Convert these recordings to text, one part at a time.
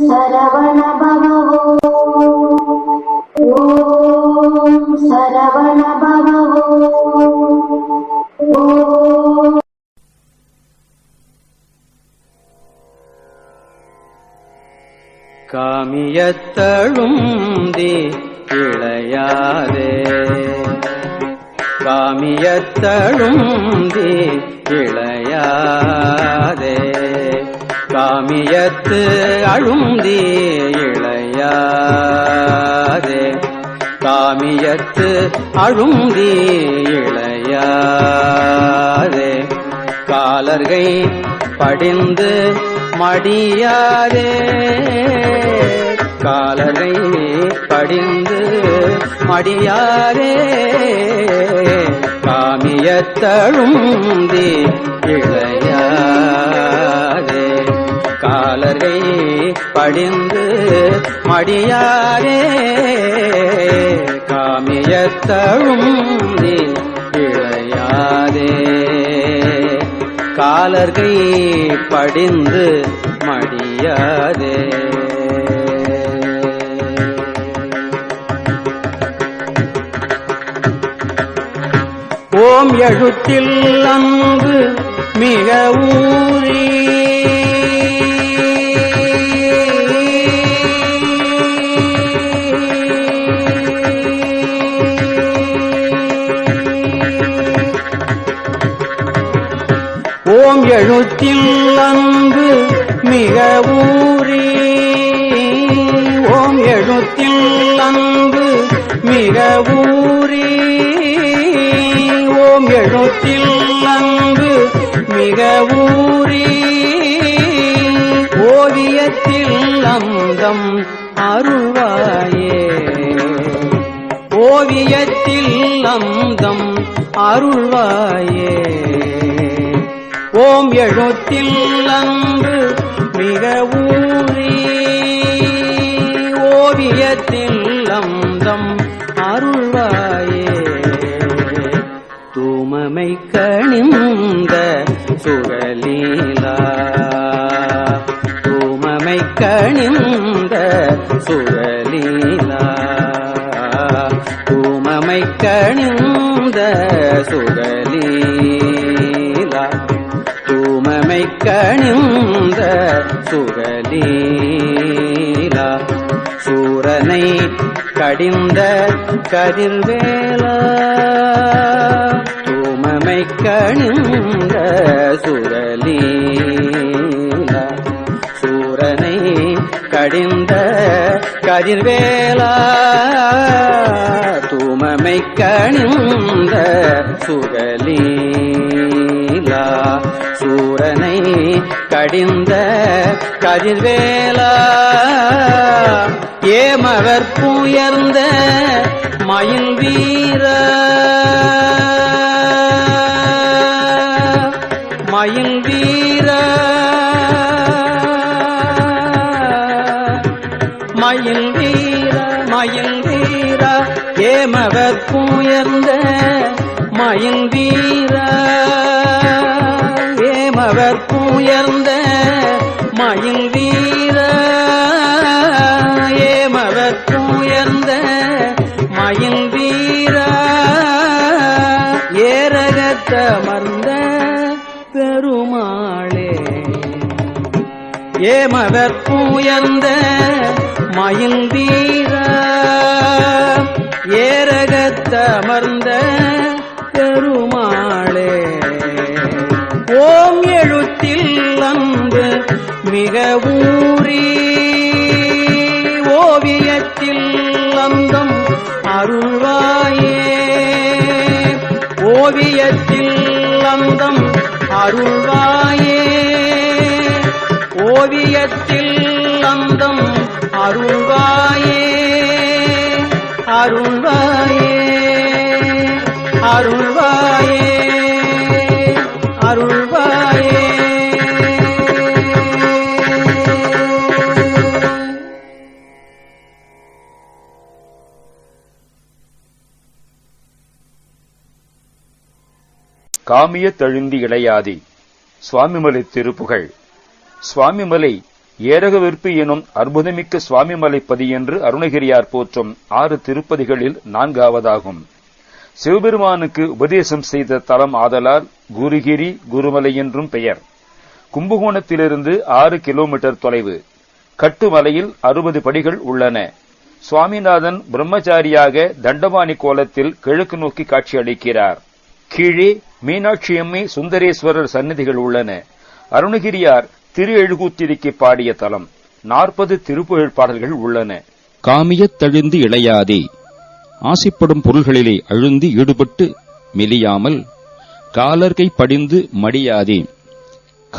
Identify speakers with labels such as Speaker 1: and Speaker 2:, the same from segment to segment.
Speaker 1: சரவண பவோ ஓம் சரவண பவோ ஓம்
Speaker 2: காமியத்தழுந்தி இளையாதே காமியத்தழுந்தி இளையாதே காமியத்து அழுந்தி இளையாதே. காமியத்து அழுந்தி இளையாதே. காலர்கை படிந்து மடியாதே. காலரை படிந்து மடியாதே. காமியத்தழுந்தி இளையா காலரை படிந்து மடியாரே காமியத்தழுந்தி இளையாரே காலர்கை படிந்து மடியாதே. ஓம் எழுத்தில் அன்பு மிக ஊறி ஓம் எழுத்தில் அன்பு மிக ஊரே ஓம் எழுத்தில் அங்கு மிக ஊரே ஓம் எழுத்தில் அங்கு மிக ஊரே ஓவியத்தில் அந்தம் அருள்வாயே ஓவியத்தில் அந்தம் அருள்வாயே ஓம் எழுத்தில் அன்று மிக ஊறி. ஓவியத்தில் அந்தம் அருள்வாயே. தூமமை கணிந்த சுரலீலா. தூமமை கணிந்த சுரலீலா. தூமமை கணிந்த சுரலீலா சுகலீலா சூரனை கடிந்த கதிர்வேலா? தூமமை கணிந்த சுரலீலா? சூரனை கடிந்த கதிர்வேலா? தூமமை கணிந்த சுகலீலா சூரனை கடிந்த கதிர்வேலா. ஏமகர் புயர்ந்த மயில் வீர மயில் வீர மயில் வீர மயில் வீர ஏமகர் புயர்ந்த மயில் வீரா ஏமவர் புயர்ந்த மயில் வீர. ஏமவர் புயர்ந்த மயில் வீர. ஏரகத்தமர்ந்த பெருமாளே. ஏமவர் புயர்ந்த மயில் வீர. ஏரகத்தமர்ந்த பெருமாளே. எழுத்தில் மிக ஊறி ஓவியத்தில் அந்தம் அருள்வாயே. ஓவியத்தில் அந்தம் அருள்வாயே. ஓவியத்தில் அந்தம் அருள்வாயே. அருள்வாயே. அருள்வாயே. அருள்வா
Speaker 3: காமிய தழுந்தி இளையாதி. சுவாமிமலை திருப்புகழ் சுவாமிமலை ஏரகவிற்பு எனும் அற்புதமிக்க சுவாமிமலைப்பதி என்று அருணகிரியார் போற்றும் ஆறு திருப்பதிகளில் நான்காவதாகும். சிவபெருமானுக்கு உபதேசம் செய்த தலம் ஆதலால் குருகிரி குருமலை என்றும் பெயர். கும்பகோணத்திலிருந்து ஆறு கிலோமீட்டர் தொலைவு. கட்டுமலையில் அறுபது படிகள் உள்ளன. சுவாமிநாதன் பிரம்மச்சாரியாக தண்டபாணி கோலத்தில் கிழக்கு நோக்கி காட்சியளிக்கிறார். கீழே மீனாட்சியம்மை சுந்தரேஸ்வரர் சன்னதிகள் உள்ளன. அருணகிரியார் திரு எழுகூத்திரிக்கு பாடிய தலம். நாற்பது திருப்புகழ் பாடல்கள் உள்ளன.
Speaker 4: காமியத் தழுந்து இளையாதே. ஆசைப்படும் பொருள்களிலே அழுந்து ஈடுபட்டு மெலியாமல் காலர்கை படிந்து மடியாதே.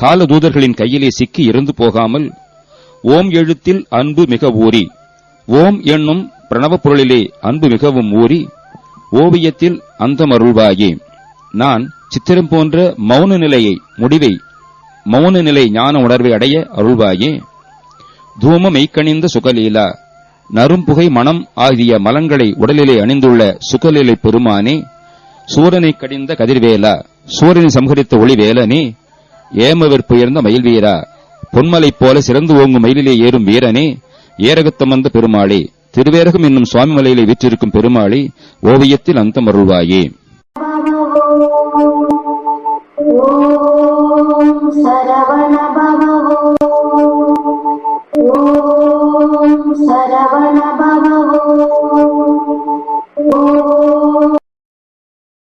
Speaker 4: காலதூதர்களின் கையிலே சிக்கி இறந்து போகாமல் ஓம் எழுத்தில் அன்பு மிக ஊறி. ஓம் என்னும் பிரணவப் பொருளிலே அன்பு மிகவும் ஊறி. ஓவியத்தில் அந்தமருள்வாயே. நான் சித்திரம் போன்ற மௌன நிலையை முடிவை மௌன நிலை ஞான உணர்வை அடைய அருள்வாயே. தூம மெய்க்கணிந்த சுகலீலா நறும்புகை மனம் ஆகிய மலங்களை உடலிலே அணிந்துள்ள சுகலீலை பெருமானே சூரனை கடிந்த கதிர்வேலா சூரனை சம்ஹரித்த ஒளிவேலனே ஏமவிற்புயர்ந்த மயில்வீரா பொன்மலைப் போல சிறந்து ஓங்கும் மயிலிலே ஏறும் வீரனே ஏரகத்தமர்ந்த பெருமாளே திருவேரகம் என்னும் சுவாமிமலையிலே வீற்றிருக்கும் பெருமாளே ஓவியத்தில் அந்தம் அருள்வாயே
Speaker 1: சரவணபா